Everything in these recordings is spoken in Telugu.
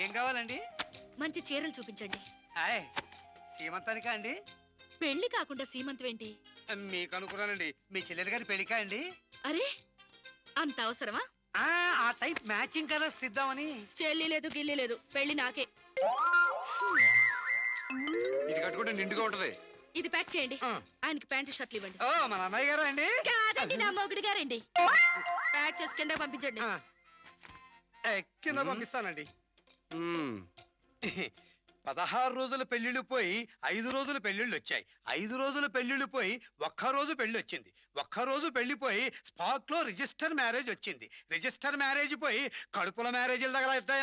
ఏం కావాలండి? మంచి చీరలు చూపించండి. ఆయ్ సీమంతానికా అండి? పెళ్ళి కాకుండా సీమంతం ఏంటి? మీకు అనుకున్నానండి. మీ చెల్లెలు గారి పెళ్ళికా అండి? అరే అంత అవసరమా? ఆ ఆ టైప్ మ్యాచింగ్ కలర్స్ ఇద్దామని. చెల్లి లేదు గిల్లి లేదు. పెళ్ళి నాకే. ఇది కట్టుకుంటే నిండుగా ఉంటది. ఇది ప్యాక్ చేయండి. ఆ. ఆయనకి ప్యాంటు షర్ట్లు ఇవ్వండి. ఓ మన అన్నయ్య గారా అండి? కాదండి నా మొగుడు గారండి. ప్యాక్ చేసి కింద పంపించండి. ఆ. ఏ, కింద పంపిస్తానండి. పదహారు రోజుల పెళ్ళిళ్ళు పోయి ఐదు రోజుల పెళ్ళిళ్ళు వచ్చాయి. ఐదు రోజుల పెళ్ళిళ్ళు పోయి ఒక్క రోజు పెళ్ళి వచ్చింది. ఒక్క రోజు పెళ్ళి పోయి స్పాట్లో రిజిస్టర్ మ్యారేజ్ వచ్చింది. రిజిస్టర్ మ్యారేజ్ పోయి కడుపుల మ్యారేజీలు తగలవుతాయి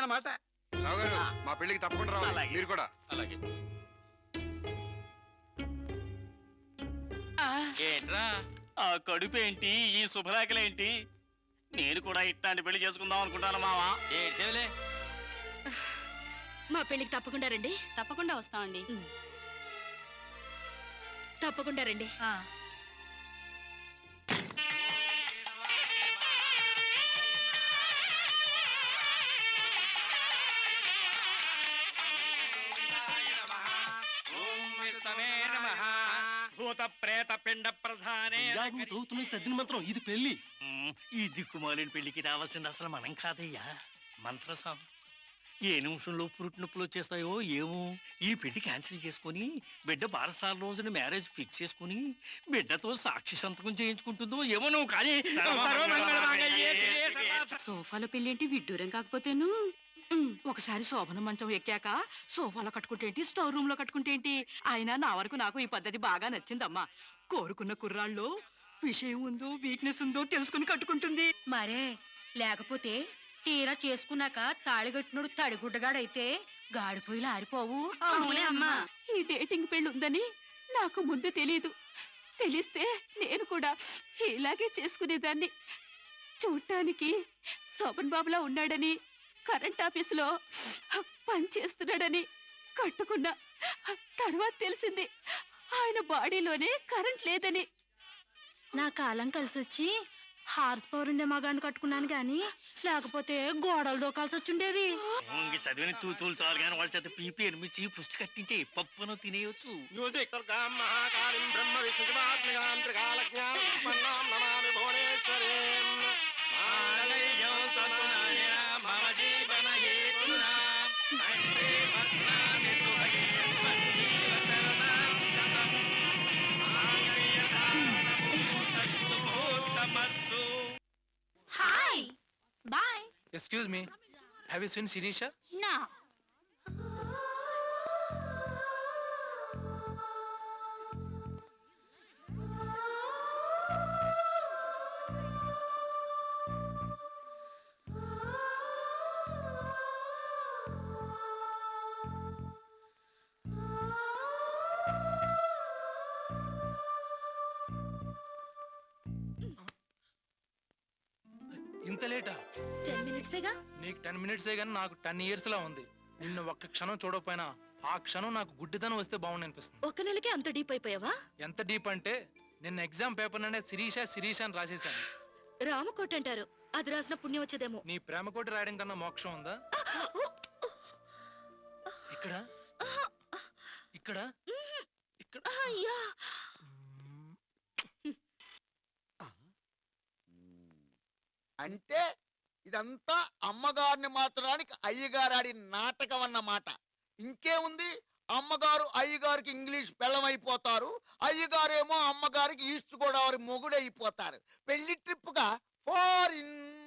మా పెళ్ళికి తప్పకుండా రావాలి. మీరు కూడా. అలాగే. ఏంట్రా? ఆ కడుపేంటి? ఈ శుభలేఖలేంటి? నేను కూడా ఇట్లాంటి పెళ్ళి చేసుకుందాం అనుకుంటాను మావా. ఏడ్చేవులే? మా పెళ్ళికి తప్పకుండా రండి. తప్పకుండా వస్తామండి. తప్పకుండా రండి. భూత ప్రేత పిండ ప్రధానే నువ్వు చదువుతున్న ఈ తద్దిన మంత్రం ఇది పెళ్ళి ఈ దిక్కుమాలిన పెళ్ళికి రావాల్సింది అసలు మనం కాదయ్యా. మంత్రసం ఏ నిమిషంలో పురుటి నొప్పులు వచ్చేస్తాయో ఏమో? ఈ పెళ్ళి క్యాన్సిల్ చేసుకుని బిడ్డ బారసాల రోజున మ్యారేజ్ ఫిక్స్ చేసుకుని బిడ్డతో సాక్షి సంతకం చేయించుకుంటుందో ఏమో నువ్వు కానీ సోఫాలో పెళ్ళేంటి? విడ్డూరం కాకపోతేను. ఒకసారి శోభన మంచం ఎక్కాక సోఫాలో కట్టుకుంటేంటి స్టోర్ రూమ్లో కట్టుకుంటేంటి? అయినా నా వరకు నాకు ఈ పద్ధతి బాగా నచ్చిందమ్మా. కోరుకున్న కుర్రాళ్ళు విషయం ఉందో వీక్నెస్ ఉందో తెలుసుకుని కట్టుకుంటుంది. మరే లేకపోతే తీరా చేసుకున్నాక తాళిగట్టినోడు తడిగుడ్డగాడైతే గాడిపోయిలు ఆరిపోవు. అవునే అమ్మా. ఈ డేటింగ్ పెళ్ళి ఉందని నాకు ముందు తెలియదు తెలిస్తే నేను కూడా ఇలాగే చేసుకునేదాన్ని. చూడటానికి శోభన్ బాబులా ఉన్నాడని కరెంట్ ఆఫీసులో పనిచేస్తున్నాడని కట్టుకున్నా తర్వాత తెలిసింది. ఆయన బాడీలోనే కరెంట్ లేదని. నా కాలం కలిసి వచ్చి హార్స్ పవర్ ఉండే మగాన్ని కట్టుకున్నాను గాని లేకపోతే గోడలు దూకాల్సి వచ్చుండేది. ఇంక చదివిన తూతులు చాలు కానీ వాళ్ళ చేత పీపీ అనిపించి పుష్టి కట్టించే పప్పును తినేయొచ్చు. మమ Excuse me, have you seen Sirisha? నా ఇంత లేటా టెన్ మినిట్సేగా? నీకు టెన్ మినిట్సే కానీ నాకు టెన్ ఇయర్స్ లా ఉంది. నిన్ను ఒక్క క్షణం చూడకపోయినా ఆ క్షణం నాకు గుడ్డిదనం వస్తే బాగుంది అనిపిస్తుంది. ఒక్క నెలకే అంత డీప్ అయిపోయావా? ఎంత డీప్ అంటే నిన్న ఎగ్జామ్ పేపర్ అనే శిరీష శిరీష అని రాసేసాను రామకోట అంటారు. అది రాసిన పుణ్యం వచ్చేదేమో. నీ ప్రేమ కోటి రాయడం కన్నా మోక్షం ఉందా? ఇక్కడ? ఇక్కడ? ఇక్కడ? అయ్యా! అంటే ఇదంతా అమ్మగారిని మార్చడానికి అయ్యగారు ఆడిన నాటకం అన్నమాట ఇంకేముంది? అమ్మగారు అయ్యగారికి ఇంగ్లీష్ పెళ్ళమైపోతారు. అయ్యగారేమో అమ్మగారికి ఈస్ట్ గోదావరి మొగుడైపోతారు. పెళ్ళి ట్రిప్గా ఫారిన్